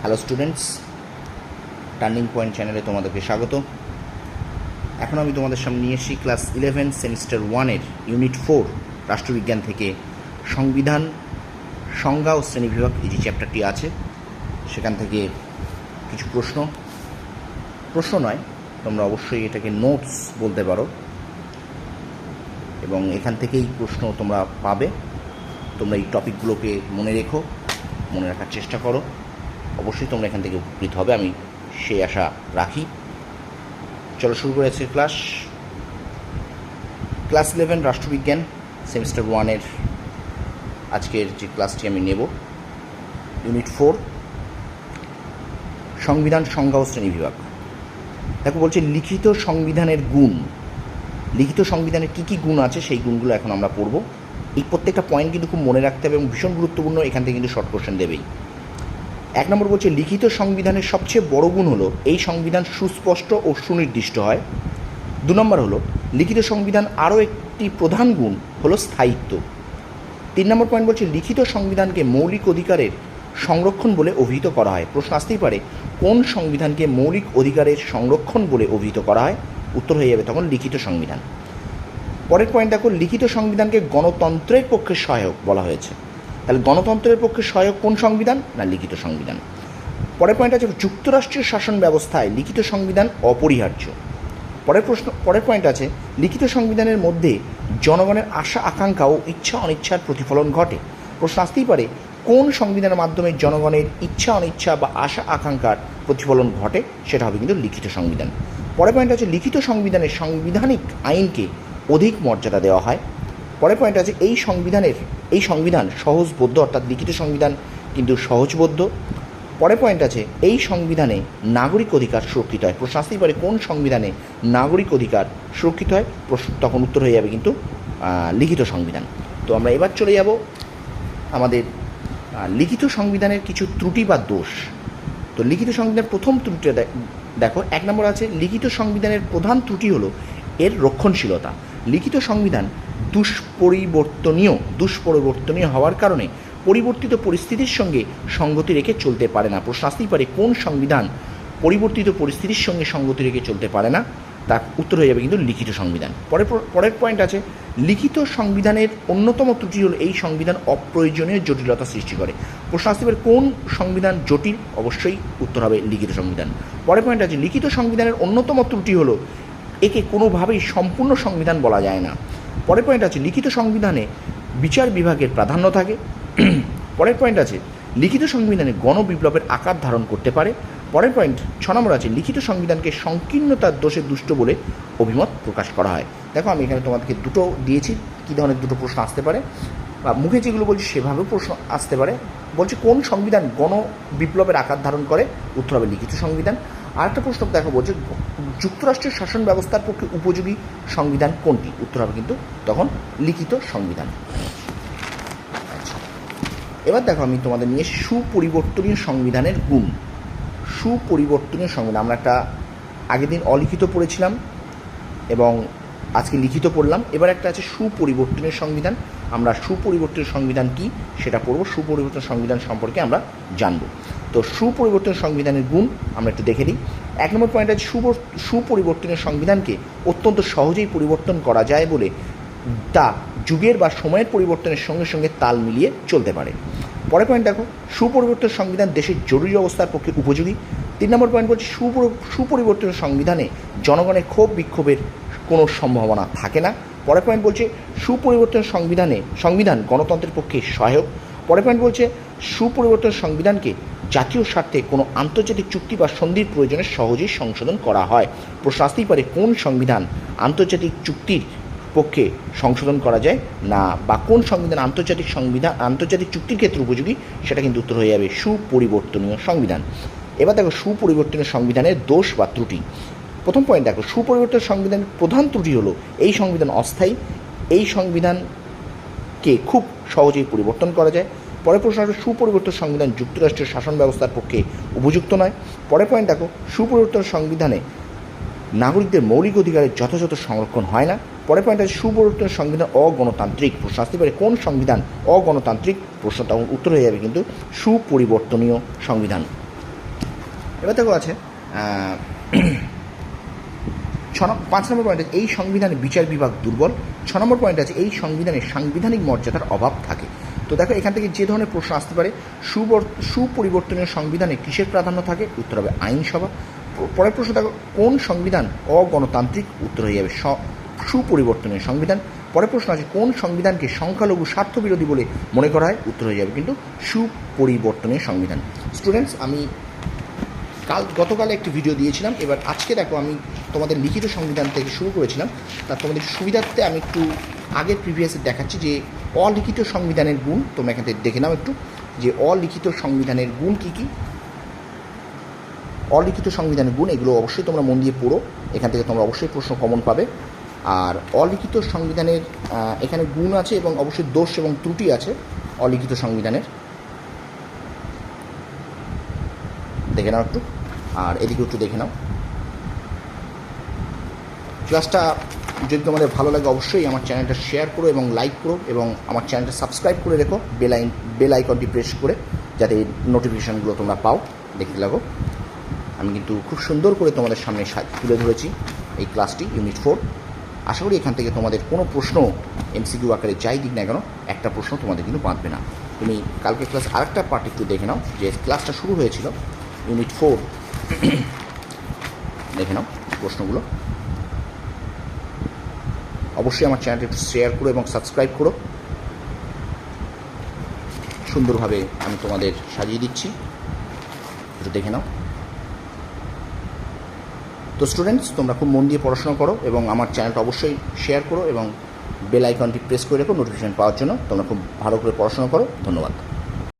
Hello students turning point চ্যানেলে তোমাদেরকে স্বাগত। এখন আমি তোমাদের সামনে নিয়ে এসেছি ক্লাস ইলেভেন সেমিস্টার ওয়ানের ইউনিট ফোর রাষ্ট্রবিজ্ঞান থেকে সংবিধান, সংজ্ঞা ও শ্রেণীবিভাগ, এই যে চ্যাপ্টারটি আছে, সেখান থেকে কিছু প্রশ্ন। প্রশ্ন নয়, তোমরা অবশ্যই এটাকে নোটস বলতে পারো। এবং এখান থেকেই প্রশ্ন তোমরা পাবে। তোমরা এই টপিকগুলোকে মনে রেখো, মনে রাখার চেষ্টা করো। অবশ্যই তোমরা এখান থেকে উপকৃত হবে, আমি সেই আশা রাখি। চলো শুরু করে আজকের ক্লাস ক্লাস ইলেভেন রাষ্ট্রবিজ্ঞান সেমিস্টার ওয়ানের আজকের যে ক্লাসটি আমি নেব ইউনিট ফোর সংবিধান সংজ্ঞা ও শ্রেণি বিভাগ। দেখো, বলছে লিখিত সংবিধানের গুণ। লিখিত সংবিধানের কী কী গুণ আছে, সেই গুণগুলো এখন আমরা পড়ব। এই প্রত্যেকটা পয়েন্ট কিন্তু খুব মনে রাখতে হবে এবং ভীষণ গুরুত্বপূর্ণ, এখান থেকে কিন্তু শর্ট কোশ্চেন দেবেই। এক নম্বর বলছে, লিখিত সংবিধানের সবচেয়ে বড় গুণ হলো, এই সংবিধান সুস্পষ্ট ও সুনির্দিষ্ট হয়। দু নম্বর হলো, লিখিত সংবিধান আরও একটি প্রধান গুণ হলো স্থায়িত্ব। তিন নম্বর পয়েন্ট বলছে, লিখিত সংবিধানকে মৌলিক অধিকারের সংরক্ষণ বলে অভিহিত করা হয়। প্রশ্ন আসতেই পারে, কোন সংবিধানকে মৌলিক অধিকারের সংরক্ষণ বলে অভিহিত করা হয়? উত্তর হয়ে যাবে তখন লিখিত সংবিধান। পরের পয়েন্ট দেখো, লিখিত সংবিধানকে গণতন্ত্রের পক্ষে সহায়ক বলা হয়েছে। তাহলে গণতন্ত্রের পক্ষে সহায়ক কোন সংবিধান না লিখিত সংবিধান? পরের পয়েন্ট আছে যুক্তরাষ্ট্রীয় শাসন ব্যবস্থায় লিখিত সংবিধান অপরিহার্য। পরের প্রশ্ন, পরের পয়েন্ট আছে লিখিত সংবিধানের মধ্যে জনগণের আশা, আকাঙ্ক্ষা ও ইচ্ছা, অনিচ্ছার প্রতিফলন ঘটে। প্রশ্ন আসতেই পারে, কোন সংবিধানের মাধ্যমে জনগণের ইচ্ছা, অনিচ্ছা বা আশা, আকাঙ্ক্ষার প্রতিফলন ঘটে সেটা হবে কিন্তু লিখিত সংবিধান। পরের পয়েন্ট আছে লিখিত সংবিধানের সাংবিধানিক আইনকে অধিক মর্যাদা দেওয়া হয়। পরের পয়েন্ট আছে, এই সংবিধানের, এই সংবিধান সহজবোধ্য, অর্থাৎ লিখিত সংবিধান কিন্তু সহজবোধ্য। পরের পয়েন্ট আছে, এই সংবিধানে নাগরিক অধিকার সুরক্ষিত হয়। প্রশ্ন আসতেই পারে, কোন সংবিধানে নাগরিক অধিকার সুরক্ষিত হয়? প্রশ্ন, তখন উত্তর হয়ে যাবে কিন্তু লিখিত সংবিধান। তো আমরা এবার চলে যাব আমাদের লিখিত সংবিধানের কিছু ত্রুটি বা দোষ। তো লিখিত সংবিধানের প্রথম ত্রুটিটা দে- দেখো, এক নম্বর আছে, লিখিত সংবিধানের প্রধান ত্রুটি হলো এর রক্ষণশীলতা। লিখিত সংবিধান দুষ্পরিবর্তনীয় দুষ্পরিবর্তনীয় হওয়ার কারণে পরিবর্তিত পরিস্থিতির সঙ্গে সঙ্গতি রেখে চলতে পারে না। প্রশ্ন আসতেই পারে, কোন সংবিধান পরিবর্তিত পরিস্থিতির সঙ্গে সঙ্গতি রেখে চলতে পারে না? তার উত্তর হয়ে যাবে কিন্তু লিখিত সংবিধান। পরের পরের পয়েন্ট আছে, লিখিত সংবিধানের অন্যতম ত্রুটি হল এই সংবিধান অপ্রয়োজনীয় জটিলতা সৃষ্টি করে। প্রশ্ন আসতে পারে, কোন সংবিধান জটিল? অবশ্যই উত্তর হবে লিখিত সংবিধান। পরের পয়েন্ট আছে, লিখিত সংবিধানের অন্যতম ত্রুটি হলো, একে কোনোভাবেই সম্পূর্ণ সংবিধান বলা যায় না। পরের পয়েন্ট আছে, লিখিত সংবিধানে বিচার বিভাগের প্রাধান্য থাকে। পরের পয়েন্ট আছে, লিখিত সংবিধানে গণবিপ্লবের আকার ধারণ করতে পারে। পরের পয়েন্ট ছ নম্বর আছে, লিখিত সংবিধানকে সংকীর্ণতার দোষে দুষ্ট বলে অভিমত প্রকাশ করা হয়। দেখো, আমি এখানে তোমাদেরকে দুটো দিয়েছি, কী ধরনের দুটো প্রশ্ন আসতে পারে। বা মুখে যেগুলো বলছি, সেভাবেও প্রশ্ন আসতে পারে। বলছে, কোন সংবিধান গণ বিপ্লবের আকার ধারণ করে? উত্তর হবে লিখিত সংবিধান। আর একটা প্রশ্ন দেখো, বলছে যুক্তরাষ্ট্রের শাসন ব্যবস্থার পক্ষে উপযোগী সংবিধান কোনটি? উত্তর হবে কিন্তু তখন লিখিত সংবিধান। আচ্ছা এবার দেখো আমি তোমাদের নিয়ে সুপরিবর্তনীয় সংবিধানের গুণ। সুপরিবর্তনীয় সংবিধান, আমরা একটা আগের দিন অলিখিত পড়েছিলাম এবং আজকে লিখিত পড়লাম। এবার একটা আছে সুপরিবর্তনীয় সংবিধান। আমরা সুপরিবর্তনীয় সংবিধান কি সেটা পড়ব সুপরিবর্তন সংবিধান সম্পর্কে আমরা জানব। তো সুপরিবর্তন সংবিধানের গুণ আমরা একটু দেখে নিই। এক নম্বর পয়েন্ট আছে সুপরিবর্তনীয় সংবিধানকে অত্যন্ত সহজেই পরিবর্তন করা যায় বলে তা যুগের বা সময়ের পরিবর্তনের সঙ্গে সঙ্গে তাল মিলিয়ে চলতে পারে। পরের পয়েন্ট দেখো সুপরিবর্তন সংবিধান দেশের জরুরি অবস্থার পক্ষে উপযোগী। তিন নম্বর পয়েন্ট বলছে, সুপর- সুপরিবর্তন সংবিধানে জনগণের ক্ষোভ বিক্ষোভের কোনো সম্ভাবনা থাকে না। পরের পয়েন্ট বলছে সুপরিবর্তন সংবিধানে, সংবিধান গণতন্ত্রের পক্ষে সহায়ক। পরের পয়েন্ট বলছে সুপরিবর্তন সংবিধানকে জাতীয় স্বার্থে কোনো আন্তর্জাতিক চুক্তি বা সন্ধির প্রয়োজনে সহজেই সংশোধন করা হয়। প্রশ্ন আসতেই পারে কোন সংবিধান আন্তর্জাতিক চুক্তির পক্ষে সংশোধন করা যায় না বা কোন সংবিধান আন্তর্জাতিক সংবিধান, আন্তর্জাতিক চুক্তির ক্ষেত্রে উপযোগী সেটা কিন্তু উত্তর হয়ে যাবে সুপরিবর্তনীয় সংবিধান। এবার দেখো সুপরিবর্তনীয় সংবিধানের দোষ বা ত্রুটি। প্রথম পয়েন্ট দেখো সুপরিবর্তন সংবিধানের প্রধান ত্রুটি হলো এই সংবিধান অস্থায়ী। এই সংবিধানকে খুব সহজেই পরিবর্তন করা যায়। পরের প্রশ্ন আসবে সুপরিবর্তন সংবিধান যুক্তরাষ্ট্রের শাসন ব্যবস্থার পক্ষে উপযুক্ত নয়। পরের পয়েন্ট দেখো সুপরিবর্তন সংবিধানে নাগরিকদের মৌলিক অধিকারের যথাযথ সংরক্ষণ হয় না। পরের পয়েন্ট আছে সুপরিবর্তন সংবিধান অগণতান্ত্রিক। প্রশ্ন আসতে পারে, কোন সংবিধান অগণতান্ত্রিক? প্রশ্ন তখন উত্তর হয়ে যাবে কিন্তু সুপরিবর্তনীয় সংবিধান। এবার দেখো আছে ছ পাঁচ নম্বর পয়েন্ট আছে, এই সংবিধানে বিচার বিভাগ দুর্বল। ছ নম্বর পয়েন্ট আছে, এই সংবিধানে সাংবিধানিক মর্যাদার অভাব থাকে। তো দেখো, এখান থেকে যে ধরনের প্রশ্ন আসতে পারে সুপরিবর্তনীয় সংবিধানে কিসের প্রাধান্য থাকে? উত্তর হবে আইনসভা। পরের প্রশ্ন দেখো, কোন সংবিধান অগণতান্ত্রিক? উত্তর হয়ে যাবে সুপরিবর্তনীয় সংবিধান। পরের প্রশ্ন আছে, কোন সংবিধানকে সংখ্যালঘু স্বার্থবিরোধী বলে মনে করা হয়? উত্তর হয়ে যাবে কিন্তু সুপরিবর্তনীয় সংবিধান। স্টুডেন্টস আমি কাল, গতকালে একটি ভিডিও দিয়েছিলাম। এবার আজকে দেখো, আমি তোমাদের লিখিত সংবিধান থেকে শুরু করেছিলাম। তার তোমাদের সুবিধার্থে আমি একটু আগের প্রিভিয়াসে দেখাচ্ছি যে অলিখিত সংবিধানের গুণ, তোমরা এখান থেকে দেখে নাও একটু, যে অলিখিত সংবিধানের গুণ কী কী? অলিখিত সংবিধানের গুণ, এগুলো অবশ্যই তোমরা মন দিয়ে পড়ো, এখান থেকে তোমরা অবশ্যই প্রশ্ন কমন পাবে। আর অলিখিত সংবিধানের এখানে গুণ আছে এবং অবশ্যই দোষ এবং ত্রুটি আছে অলিখিত সংবিধানের। দেখে নাও একটু, আর এদিকে একটু দেখে নাও। ক্লাসটা যদি তোমাদের ভালো লাগে অবশ্যই আমার চ্যানেলটা শেয়ার করো এবং লাইক করো এবং আমার চ্যানেলটা সাবস্ক্রাইব করে রেখো বেল আইন বেল আইকনটি প্রেস করে যাতে নোটিফিকেশানগুলো তোমরা পাও। দেখতে লাগো। আমি কিন্তু খুব সুন্দর করে তোমাদের সামনে তুলে ধরেছি এই ক্লাসটি ইউনিট ফোর আশা করি এখান থেকে তোমাদের কোনো প্রশ্ন এমসিকিউ আকারে যাই দিক না কেন, একটা প্রশ্ন তোমাদের কিন্তু বাঁধবে না। তুমি কালকে ক্লাস আরেকটা পার্ট একটু দেখে নাও, যে ক্লাসটা শুরু হয়েছিল ইউনিট ফোর দেখে নাও প্রশ্নগুলো। অবশ্যই আমার চ্যানেলটি শেয়ার করো এবং সাবস্ক্রাইব করো। সুন্দরভাবে আমি তোমাদের সাজিয়ে দিচ্ছি। একটু দেখে নাও। তো স্টুডেন্টস তোমরা খুব মন দিয়ে পড়াশোনা করো এবং আমার চ্যানেলটা অবশ্যই শেয়ার করো এবং বেল আইকনটি প্রেস করে রেখো নোটিফিকেশান পাওয়ার জন্য। তোমরা খুব ভালো করে পড়াশোনা করো। ধন্যবাদ।